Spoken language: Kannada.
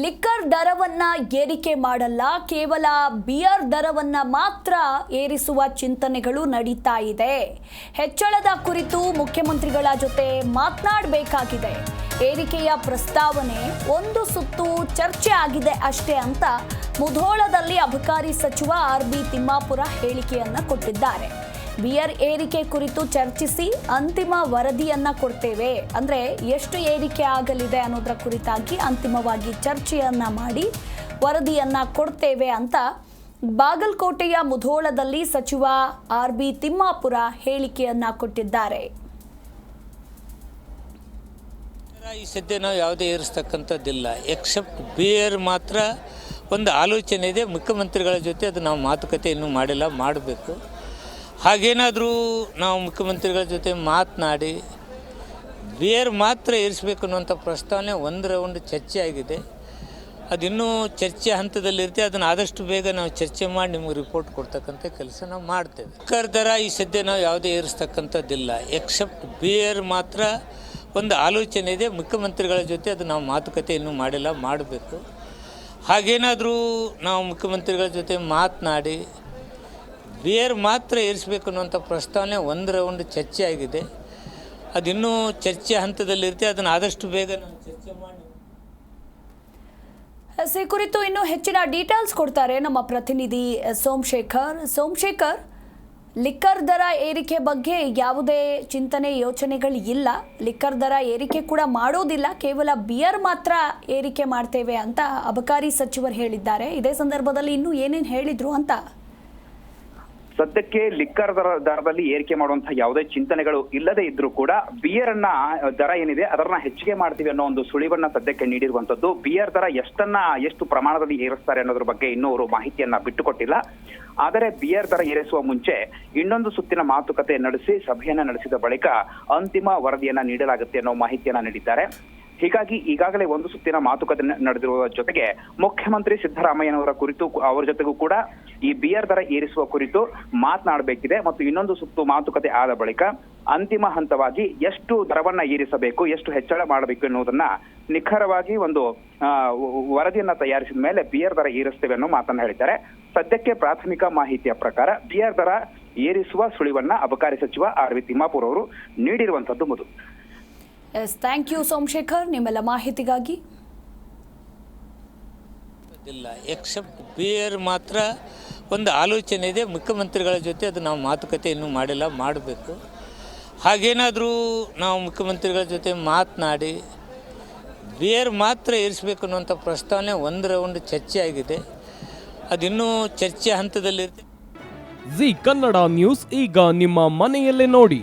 ಲಿಕ್ಕರ್ ದರವನ್ನು ಏರಿಕೆ ಮಾಡಲ್ಲ, ಕೇವಲ ಬಿಯರ್ ದರವನ್ನು ಮಾತ್ರ ಏರಿಸುವ ಚಿಂತನೆಗಳು ನಡೀತಾ ಇದೆ. ಹೆಚ್ಚಳದ ಕುರಿತು ಮುಖ್ಯಮಂತ್ರಿಗಳ ಜೊತೆ ಮಾತನಾಡಬೇಕಾಗಿದೆ. ಏರಿಕೆಯ ಪ್ರಸ್ತಾವನೆ ಒಂದು ಸುತ್ತು ಚರ್ಚೆ ಆಗಿದೆ ಅಷ್ಟೇ ಅಂತ ಮುಧೋಳದಲ್ಲಿ ಅಬಕಾರಿ ಸಚಿವ ಆರ್ ಬಿ ತಿಮ್ಮಾಪುರ ಹೇಳಿಕೆಯನ್ನು ಕೊಟ್ಟಿದ್ದಾರೆ. ಬಿಯರ್ ಏರಿಕೆ ಕುರಿತು ಚರ್ಚಿಸಿ ಅಂತಿಮ ವರದಿಯನ್ನ ಕೊಡ್ತೇವೆ. ಅಂದ್ರೆ ಎಷ್ಟು ಏರಿಕೆ ಆಗಲಿದೆ ಅನ್ನೋದರ ಕುರಿತಾಗಿ ಅಂತಿಮವಾಗಿ ಚರ್ಚೆಯನ್ನ ಮಾಡಿ ವರದಿಯನ್ನ ಕೊಡ್ತೇವೆ ಅಂತ ಬಾಗಲಕೋಟೆಯ ಮುಧೋಳದಲ್ಲಿ ಸಚಿವ ಆರ್ ಬಿ ತಿಮ್ಮಾಪುರ ಹೇಳಿಕೆಯನ್ನ ಕೊಟ್ಟಿದ್ದಾರೆ. ಈ ಸದ್ಯ ನಾವು ಯಾವುದೇ ಏರಿಸ್ತಕ್ಕಂಥದ್ದಿಲ್ಲ. ಎಕ್ಸೆಪ್ಟ್ ಬಿಯರ್ ಮಾತ್ರ ಒಂದು ಆಲೋಚನೆ ಇದೆ. ಮುಖ್ಯಮಂತ್ರಿಗಳ ಜೊತೆ ಅದು ನಾವು ಮಾತುಕತೆ ಇನ್ನೂ ಮಾಡಿಲ್ಲ, ಮಾಡಬೇಕು. ಹಾಗೇನಾದರೂ ನಾವು ಮುಖ್ಯಮಂತ್ರಿಗಳ ಜೊತೆ ಮಾತನಾಡಿ, ಬೇರ್ ಮಾತ್ರ ಏರಿಸಬೇಕು ಅನ್ನುವಂಥ ಪ್ರಸ್ತಾವನೆ ಒಂದು ರೌಂಡ್ ಚರ್ಚೆ ಆಗಿದೆ. ಅದಿನ್ನೂ ಚರ್ಚೆ ಹಂತದಲ್ಲಿರುತ್ತೆ, ಅದನ್ನು ಆದಷ್ಟು ಬೇಗ ನಾವು ಚರ್ಚೆ ಮಾಡಿ ನಿಮಗೆ ರಿಪೋರ್ಟ್ ಕೊಡ್ತಕ್ಕಂಥ ಕೆಲಸ ನಾವು ಮಾಡ್ತೇವೆ. ಕರ್ ದರ ಈ ಸದ್ಯ ನಾವು ಯಾವುದೇ ಏರಿಸ್ತಕ್ಕಂಥದ್ದಿಲ್ಲ ಎಕ್ಸೆಪ್ಟ್ ಬೇರ್ ಮಾತ್ರ ಒಂದು ಆಲೋಚನೆ ಇದೆ, ಮುಖ್ಯಮಂತ್ರಿಗಳ ಜೊತೆ ಅದು ನಾವು ಮಾತುಕತೆ ಇನ್ನೂ ಮಾಡಿಲ್ಲ, ಮಾಡಬೇಕು. ಹಾಗೇನಾದರೂ ನಾವು ಮುಖ್ಯಮಂತ್ರಿಗಳ ಜೊತೆ ಮಾತನಾಡಿ ಬಿಯರ್ ಮಾತ್ರ ಏರಿಸಬೇಕು ಅನ್ನುವಂಥ ಪ್ರಸ್ತಾವನೆ ಒಂದು ರೌಂಡ್ ಚರ್ಚೆ ಆಗಿದೆ. ಅದಿನ್ನೂ ಚರ್ಚೆ ಹಂತದಲ್ಲಿರುತ್ತೆ, ಅದನ್ನು ಆದಷ್ಟು ಬೇಗ ನಾವು ಚರ್ಚೆ ಮಾಡಿ. ಸಿ, ಕುರಿತು ಇನ್ನೂ ಹೆಚ್ಚಿನ ಡೀಟೇಲ್ಸ್ ಕೊಡ್ತಾರೆ ನಮ್ಮ ಪ್ರತಿನಿಧಿ ಸೋಮಶೇಖರ್. ಸೋಮಶೇಖರ್, ಲಿಕ್ಕರ್ ದರ ಏರಿಕೆ ಬಗ್ಗೆ ಯಾವುದೇ ಚಿಂತನೆ, ಯೋಚನೆಗಳು ಇಲ್ಲ. ಲಿಕ್ಕರ್ ದರ ಏರಿಕೆ ಕೂಡ ಮಾಡೋದಿಲ್ಲ. ಕೇವಲ ಬಿಯರ್ ಮಾತ್ರ ಏರಿಕೆ ಮಾಡ್ತೇವೆ ಅಂತ ಅಬಕಾರಿ ಸಚಿವರು ಹೇಳಿದ್ದಾರೆ. ಇದೇ ಸಂದರ್ಭದಲ್ಲಿ ಇನ್ನೂ ಏನೇನು ಹೇಳಿದ್ರು ಅಂತ ಸದ್ಯಕ್ಕೆ ಲಿಕ್ಕರ್ ದರ ದರದಲ್ಲಿ ಏರಿಕೆ ಮಾಡುವಂತಹ ಯಾವುದೇ ಚಿಂತನೆಗಳು ಇಲ್ಲದೆ ಇದ್ರೂ ಕೂಡ ಬಿಯರ್ ಅನ್ನ ದರ ಏನಿದೆ ಅದರನ್ನ ಹೆಚ್ಚಿಗೆ ಮಾಡ್ತೀವಿ ಅನ್ನೋ ಒಂದು ಸುಳಿವನ್ನ ಸದ್ಯಕ್ಕೆ ನೀಡಿರುವಂತದ್ದು ಬಿಯರ್ ದರ ಎಷ್ಟನ್ನ, ಎಷ್ಟು ಪ್ರಮಾಣದಲ್ಲಿ ಏರಿಸ್ತಾರೆ ಅನ್ನೋದ್ರ ಬಗ್ಗೆ ಇನ್ನೂ ಅವರು ಮಾಹಿತಿಯನ್ನ ಬಿಟ್ಟುಕೊಟ್ಟಿಲ್ಲ. ಆದರೆ ಬಿಯರ್ ದರ ಏರಿಸುವ ಮುಂಚೆ ಇನ್ನೊಂದು ಸುತ್ತಿನ ಮಾತುಕತೆ ನಡೆಸಿ ಸಭೆಯನ್ನ ನಡೆಸಿದ ಬಳಿಕ ಅಂತಿಮ ವರದಿಯನ್ನ ನೀಡಲಾಗುತ್ತೆ ಅನ್ನೋ ಮಾಹಿತಿಯನ್ನ ನೀಡಿದ್ದಾರೆ. ಹೀಗಾಗಿ ಈಗಾಗಲೇ ಒಂದು ಸುತ್ತಿನ ಮಾತುಕತೆ ನಡೆದಿರುವ ಜೊತೆಗೆ ಮುಖ್ಯಮಂತ್ರಿ ಸಿದ್ದರಾಮಯ್ಯನವರ ಕುರಿತು ಅವರ ಜೊತೆಗೂ ಕೂಡ ಈ ಬಿಯರ್ ದರ ಏರಿಸುವ ಕುರಿತು ಮಾತನಾಡಬೇಕಿದೆ ಮತ್ತು ಇನ್ನೊಂದು ಸುತ್ತು ಮಾತುಕತೆ ಆದ ಬಳಿಕ ಅಂತಿಮ ಹಂತವಾಗಿ ಎಷ್ಟು ದರವನ್ನ ಏರಿಸಬೇಕು, ಎಷ್ಟು ಹೆಚ್ಚಳ ಮಾಡಬೇಕು ಎನ್ನುವುದನ್ನ ನಿಖರವಾಗಿ ಒಂದು ವರದಿಯನ್ನ ತಯಾರಿಸಿದ ಮೇಲೆ ಬಿಯರ್ ದರ ಏರಿಸ್ತೇವೆ ಅನ್ನೋ ಮಾತನ್ನ ಹೇಳಿದ್ದಾರೆ. ಸದ್ಯಕ್ಕೆ ಪ್ರಾಥಮಿಕ ಮಾಹಿತಿಯ ಪ್ರಕಾರ ಬಿಯರ್ ದರ ಏರಿಸುವ ಸುಳಿವನ್ನ ಅಬಕಾರಿ ಸಚಿವ ಆರ್ ವಿ ತಿಮ್ಮಾಪುರ್ ಅವರು ನೀಡಿರುವಂತದ್ದು ಮುದು. ಎಸ್ ಥ್ಯಾಂಕ್ ಯು ಸೋಮಶೇಖರ್ ನಿಮ್ಮೆಲ್ಲ ಮಾಹಿತಿಗಾಗಿ. ಇಲ್ಲ ಎಕ್ಸೆಪ್ಟ್ ಬಿಯರ್ ಮಾತ್ರ ಒಂದು ಆಲೋಚನೆ ಇದೆ. ಮುಖ್ಯಮಂತ್ರಿಗಳ ಜೊತೆ ಅದು ನಾವು ಮಾತುಕತೆ ಇನ್ನೂ ಮಾಡಿಲ್ಲ ಮಾಡಬೇಕು. ಹಾಗೇನಾದರೂ ನಾವು ಮುಖ್ಯಮಂತ್ರಿಗಳ ಜೊತೆ ಮಾತನಾಡಿ ಬಿಯರ್ ಮಾತ್ರ ಏರಿಸಬೇಕು ಅನ್ನುವಂಥ ಪ್ರಸ್ತಾವನೆ ಒಂದು ರೌಂಡ್ ಚರ್ಚೆ ಆಗಿದೆ. ಅದಿನ್ನೂ ಚರ್ಚೆ ಹಂತದಲ್ಲಿರುತ್ತೆ. ಜಿ ಕನ್ನಡ ನ್ಯೂಸ್ ಈಗ ನಿಮ್ಮ ಮನೆಯಲ್ಲೇ ನೋಡಿ.